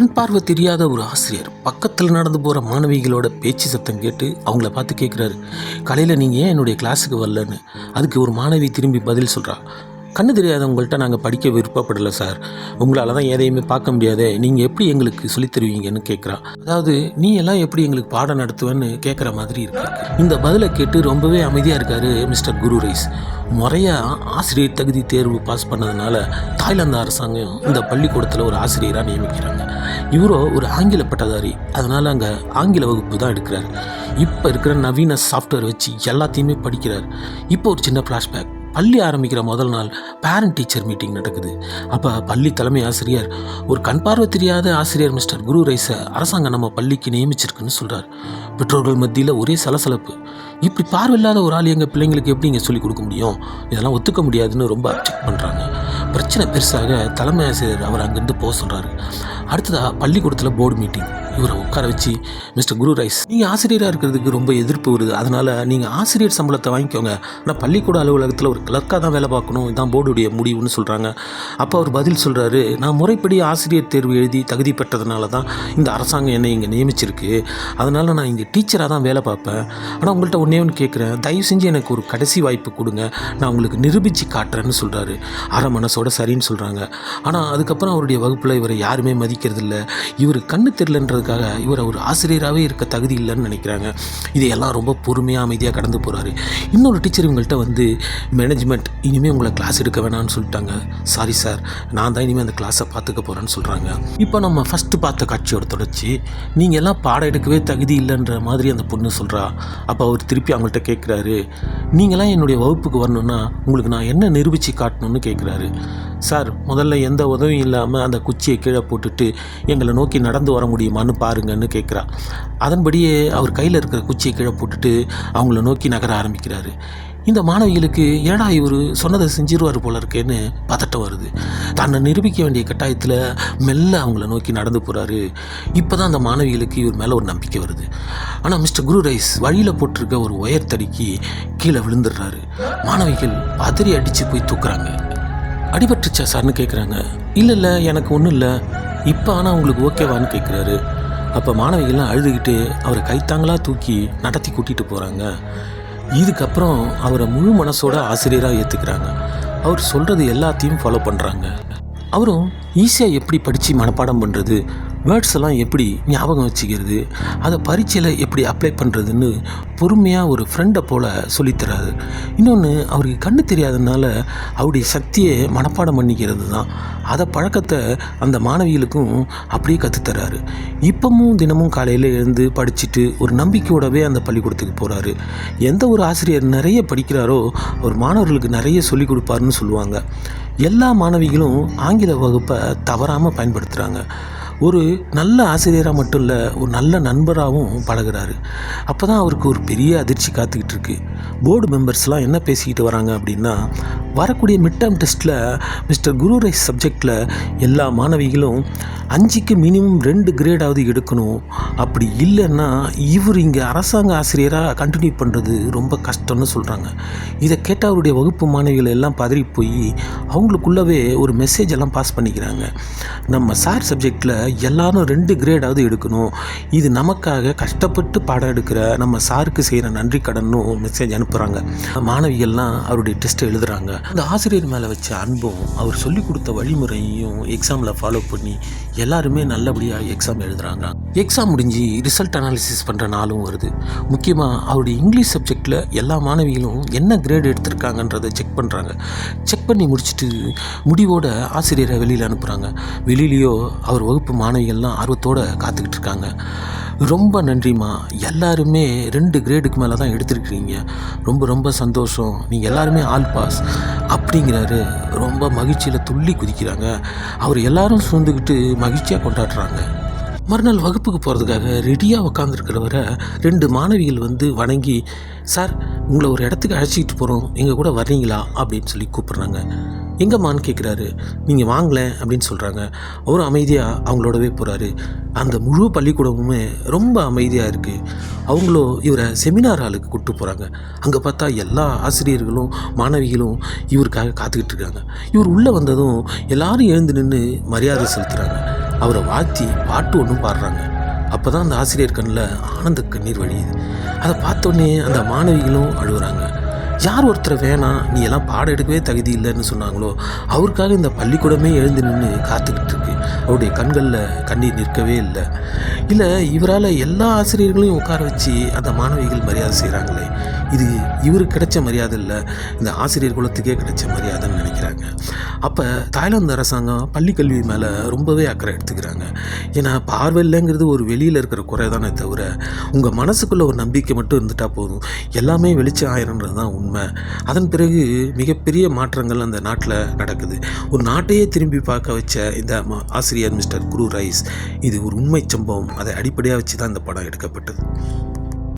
கண் பார்வை தெரியாத ஒரு ஆசிரியர் பக்கத்தில் நடந்து போகிற மாணவிகளோட பேச்சு சத்தம் கேட்டு அவங்கள பார்த்து கேட்குறாரு காலையில் நீங்கள் ஏன் என்னுடைய கிளாஸுக்கு வரலன்னு? அதுக்கு ஒரு மாணவி திரும்பி பதில் சொல்கிறா கண்ணு தெரியாதவங்கள்ட்ட நாங்கள் படிக்க விருப்பப்படலை சார். உங்களால் தான் எதையுமே பார்க்க முடியாதே. நீங்கள் எப்படி எங்களுக்கு சொல்லித் தருவீங்கன்னு கேட்குறா அதாவது நீ எல்லாம் எப்படி எங்களுக்கு பாடம் நடத்துவேன்னு கேட்குற மாதிரி இருக்கு. இந்த பதிலை கேட்டு ரொம்பவே அமைதியாக இருக்காரு மிஸ்டர் குரு ரைஸ். முறையாக ஆசிரியர் தகுதி தேர்வு பாஸ் பண்ணதுனால தாய்லாந்து அரசாங்கம் இந்த பள்ளிக்கூடத்தில் ஒரு ஆசிரியராக நியமிக்கிறாங்க. இவரோ ஒரு ஆங்கில பட்டதாரி. அதனால் அங்கே ஆங்கில வகுப்பு தான் எடுக்கிறார். இப்போ இருக்கிற நவீன சாஃப்ட்வேர் வச்சு எல்லாத்தையுமே படிக்கிறார். இப்போ ஒரு சின்ன ஃப்ளாஷ்பேக் பள்ளி ஆரம்பிக்கிற முதல் நாள் பேரண்ட் டீச்சர் மீட்டிங் நடக்குது. அப்போ பள்ளி தலைமை ஆசிரியர் ஒரு கண் பார்வை தெரியாத ஆசிரியர் மிஸ்டர் குரு ரைஸை அரசாங்கம் நம்ம பள்ளிக்கு நியமிச்சிருக்குன்னு சொல்கிறார் பெற்றோர்கள் மத்தியில் ஒரே சலசலப்பு. இப்படி பார்வையில்லாத ஒரு ஆள் எங்கள் பிள்ளைங்களுக்கு எப்படி இங்கே சொல்லிக் கொடுக்க முடியும்? இதெல்லாம் ஒத்துக்க முடியாதுன்னு ரொம்ப அப்செக்ட் பண்ணுறாங்க பிரச்சனை பெருசாக தலைமை ஆசிரியர் அவர் அங்கேருந்து போக சொல்கிறாரு அடுத்ததாக பள்ளிக்கூடத்தில் போர்டு மீட்டிங் இவரை உட்கார வச்சு மிஸ்டர் குரு ரைஸ் நீங்கள் ஆசிரியராக இருக்கிறதுக்கு ரொம்ப எதிர்ப்பு வருது. அதனால் நீங்கள் ஆசிரியர் சம்பளத்தை வாங்கிக்கோங்க. நான் பள்ளிக்கூட அலுவலகத்தில் ஒரு கிளர்க்காக தான் வேலை பார்க்கணும். இதுதான் போர்டுடைய முடிவுன்னு சொல்கிறாங்க அப்போ அவர் பதில் சொல்கிறாரு நான் முறைப்படி ஆசிரியர் தேர்வு எழுதி தகுதி பெற்றதுனால தான் இந்த அரசாங்கம் என்னை இங்கே நியமிச்சிருக்கு. அதனால் நான் இங்கே டீச்சராக தான் வேலை பார்ப்பேன். ஆனால் உங்கள்கிட்ட ஒன்றே ஒன்று கேட்குறேன் தயவு செஞ்சு எனக்கு ஒரு கடைசி வாய்ப்பு கொடுங்க. நான் உங்களுக்கு நிரூபித்து காட்டுறேன்னு சொல்கிறாரு அரை மனசோட சரின்னு சொல்கிறாங்க ஆனால் அதுக்கப்புறம் அவருடைய வகுப்பில் இவரை யாருமே மதிக்கிறதில்ல. இவர் கண்ணு தெரிலன்றதுக்காக இவர் ஒரு ஆசிரியராகவே இருக்க தகுதி இல்லைன்னு நினைக்கிறாங்க. இதையெல்லாம் ரொம்ப பொறுமையாக அமைதியாக கடந்து போகிறாரு இன்னொரு டீச்சர் இவங்கள்ட்ட வந்து மேனேஜ்மெண்ட் இனிமேல் உங்களை கிளாஸ் எடுக்க வேணாம்னு சொல்லிட்டாங்க. சாரி சார் நான் தான் இனிமேல் அந்த கிளாஸை பார்த்துக்க போகிறேன்னு சொல்கிறாங்க இப்போ நம்ம ஃபஸ்ட்டு பார்த்த காட்சியோட தொடர்ச்சி நீங்கள் எல்லாம் பாடம் எடுக்கவே தகுதி இல்லைன்ற மாதிரி அந்த பொண்ணு சொல்கிறா அப்போ அவர் திருப்பி அவங்கள்ட்ட கேட்குறாரு நீங்களாம் என்னுடைய வகுப்புக்கு வரணும்னா உங்களுக்கு நான் என்ன நிரூபித்து காட்டணும்னு கேட்குறாரு சார் முதல்ல எந்த உதவியும் இல்லாமல் அந்த குச்சியை கீழே போட்டுட்டு எங்களை நோக்கி நடந்து வர முடியுமான்னு பாருங்கன்னு கேட்குறா. அதன்படியே அவர் கையில் இருக்கிற குச்சியை கீழே போட்டுட்டு அவங்கள நோக்கி நகர ஆரம்பிக்கிறாரு. இந்த மாணவிகளுக்கு ஏடா இவர் சொன்னதை செஞ்சிருவார் போல இருக்கேன்னு பதட்டம் வருது. தன்னை நிரூபிக்க வேண்டிய கட்டாயத்தில் மெல்ல அவங்கள நோக்கி நடந்து போகிறாரு இப்போ தான் அந்த மாணவிகளுக்கு இவர் மேலே ஒரு நம்பிக்கை வருது. ஆனால் மிஸ்டர் குரு ரைஸ் வழியில் போட்டிருக்க ஒரு ஒயர் தடிக்கு கீழே விழுந்துடுறாரு. மாணவிகள் பதறி அடித்து போய் தூக்குறாங்க. அடிபட்டுச்சா சார்னு கேட்குறாங்க இல்லை இல்லை எனக்கு ஒன்றும் இல்லை. இப்போ ஆனால் உங்களுக்கு ஓகேவான்னு கேட்குறாரு அப்போ மாணவிகள்லாம் அழுதுகிட்டு அவரை கைத்தாங்களாக தூக்கி நடத்தி கூட்டிகிட்டு போகிறாங்க இதுக்கப்புறம் அவரை முழு மனசோட ஆசிரியராக ஏற்றுக்கிறாங்க அவர் சொல்கிறது எல்லாத்தையும் ஃபாலோ பண்ணுறாங்க அவரும் ஈஸியாக எப்படி படித்து மனப்பாடம் பண்ணுறது வேர்ட்ஸ் எல்லாம் எப்படி ஞாபகம் வச்சுக்கிறது அதை பரீட்சையில் எப்படி அப்ளை பண்ணுறதுன்னு பொறுமையாக ஒரு ஃப்ரெண்டை போல் சொல்லித்தராரு. இன்னொன்று அவருக்கு கண்ணு தெரியாதனால அவருடைய சக்தியை மனப்பாடம் பண்ணிக்கிறது தான். அதை பழக்கத்தை அந்த மாணவிகளுக்கும் அப்படியே கற்றுத்தராரு இப்போவும் தினமும் காலையில் எழுந்து படிச்சுட்டு ஒரு நம்பிக்கையோடவே அந்த பள்ளிக்கூடத்துக்கு போகிறாரு எந்த ஒரு ஆசிரியர் நிறைய படிக்கிறாரோ அவர் மாணவர்களுக்கு நிறைய சொல்லிக் கொடுப்பாருன்னு சொல்லுவாங்க. எல்லா மாணவிகளும் ஆங்கில வகுப்பை தவறாமல் பயன்படுத்துகிறாங்க ஒரு நல்ல ஆசிரியராக மட்டும் இல்லை ஒரு நல்ல நண்பராகவும் பழகுறாரு. அப்போ தான் அவருக்கு ஒரு பெரிய அதிர்ச்சி காத்துக்கிட்டு இருக்கு. போர்டு மெம்பர்ஸ்லாம் என்ன பேசிக்கிட்டு வராங்க அப்படின்னா வரக்கூடிய மிட் டேர்ம் டெஸ்ட்டில் மிஸ்டர் குரு ரைஸ் சப்ஜெக்டில் எல்லா மாணவிகளும் அஞ்சுக்கு மினிமம் ரெண்டு கிரேடாவது எடுக்கணும். அப்படி இல்லைன்னா இவர் இங்கே அரசாங்க ஆசிரியராக கண்டினியூ பண்ணுறது ரொம்ப கஷ்டம்னு சொல்கிறாங்க இதை கேட்ட அவருடைய வகுப்பு மாணவிகள் எல்லாம் பதறி போய் அவங்களுக்குள்ளவே ஒரு மெசேஜ் எல்லாம் பாஸ் பண்ணிக்கிறாங்க. நம்ம சார் சப்ஜெக்டில் எல்லாரும் ரெண்டு கிரேடாவது எடுக்கணும். இது நமக்காக கஷ்டப்பட்டு பாடம் எடுக்கிற நம்ம சாருக்கு செய்கிற நன்றி கடன்னு மெசேஜ் அனுப்புகிறாங்க மாணவிகள்லாம் அவருடைய டெஸ்ட்டை எழுதுகிறாங்க அந்த ஆசிரியர் மேலே வச்ச அன்பும் அவர் சொல்லிக் கொடுத்த வழிமுறையையும் எக்ஸாமில் ஃபாலோ பண்ணி எல்லாருமே நல்லபடியாக எக்ஸாம் எழுதுகிறாங்க எக்ஸாம் முடிஞ்சு ரிசல்ட் அனாலிசிஸ் பண்ணுற நாளும் வருது. முக்கியமாக அவருடைய இங்கிலீஷ் சப்ஜெக்டில் எல்லா மாணவிகளும் என்ன கிரேட் எடுத்திருக்காங்கன்றதை செக் பண்ணுறாங்க செக் பண்ணி முடிச்சுட்டு முடிவோட ஆசிரியரை வெளியில் அனுப்புகிறாங்க வெளியிலையோ அவர் வகுப்பு மாணவிகள்லாம் ஆர்வத்தோடு காத்துக்கிட்டு இருக்காங்க. ரொம்ப நன்றிம்மா. எல்லாருமே ரெண்டு கிரேடுக்கு மேலே தான் எடுத்திருக்கிறீங்க. ரொம்ப ரொம்ப சந்தோஷம். நீங்கள் எல்லாருமே ஆல் பாஸ் அப்படிங்கிறாரு. ரொம்ப மகிழ்ச்சியில் துள்ளி குதிக்கிறாங்க. அவர் எல்லாரும் சூழ்ந்துக்கிட்டு மகிழ்ச்சியாக கொண்டாடுறாங்க. மறுநாள் வகுப்புக்கு போகிறதுக்காக ரெடியாக உட்காந்துருக்கிறவரை ரெண்டு மாணவிகள் வந்து வணங்கி சார் உங்களை ஒரு இடத்துக்கு அழைச்சிக்கிட்டு போகிறோம் எங்கள் கூட வர்றீங்களா? அப்படின்னு சொல்லி கூப்பிட்றாங்க. எங்கம்மான்னு கேட்குறாரு நீங்கள் வாங்கலேன் அப்படின்னு சொல்கிறாங்க அவரும் அமைதியாக அவங்களோடவே போகிறாரு அந்த முழு பள்ளிக்கூடமுமே ரொம்ப அமைதியாக இருக்குது அவங்களும் இவரை செமினார் ஹாலுக்கு கூப்பிட்டு போகிறாங்க அங்கே பார்த்தா எல்லா ஆசிரியர்களும் மாணவிகளும் இவருக்காக காத்துக்கிட்டு இருக்காங்க. இவர் உள்ளே வந்ததும் எல்லாரும் எழுந்து நின்று மரியாதை செலுத்துகிறாங்க அவரை வாழ்த்தி பாட்டு ஒன்றும் பாடுறாங்க. அப்போ தான் அந்த ஆசிரியர் கண்ணில் ஆனந்த கண்ணீர் வழியுது. அதை பார்த்தோன்னே அந்த மாணவிகளும் அழுகுறாங்க. யார் ஒருத்தர் வேணாம் நீ எல்லாம் பாடம் எடுக்கவே தகுதி இல்லைன்னு சொன்னாங்களோ அவருக்காக இந்த பள்ளிக்கூடமே எழுந்து நின்று காத்துக்கிட்டு இருக்கு. அவருடைய கண்களில் கண்ணீர் நிற்கவே இல்லை. இல்லை இவரால் எல்லா ஆசிரியர்களையும் உட்கார வச்சு அந்த மாணவிகள் மரியாதை செய்கிறாங்களே இது இவருக்கு கிடைச்ச மரியாதை இல்லை. இந்த ஆசிரியர் குலத்துக்கே கிடைச்ச மரியாதைன்னு நினைக்கிறாங்க. அப்போ தாய்லாந்து அரசாங்கம் பள்ளி கல்வி மேலே ரொம்பவே அக்கறை எடுத்துக்கிறாங்க. ஏன்னா பார்வை இல்லைங்கிறது ஒரு வெளியில் இருக்கிற குறை தானே தவிர உங்கள் மனசுக்குள்ளே ஒரு நம்பிக்கை மட்டும் இருந்துட்டால் போதும். எல்லாமே வெளிச்சம் ஆயிரன்றது தான் உண்மை. அதன் பிறகு மிகப்பெரிய மாற்றங்கள் அந்த நாட்டில் நடக்குது. ஒரு நாட்டையே திரும்பி பார்க்க வச்ச இந்த ம- ஆசிரியர் மிஸ்டர் குரு ரைஸ் இது ஒரு உண்மை சம்பவம். அதை அடிப்படையாக வச்சு தான் இந்த படம் எடுக்கப்பட்டது.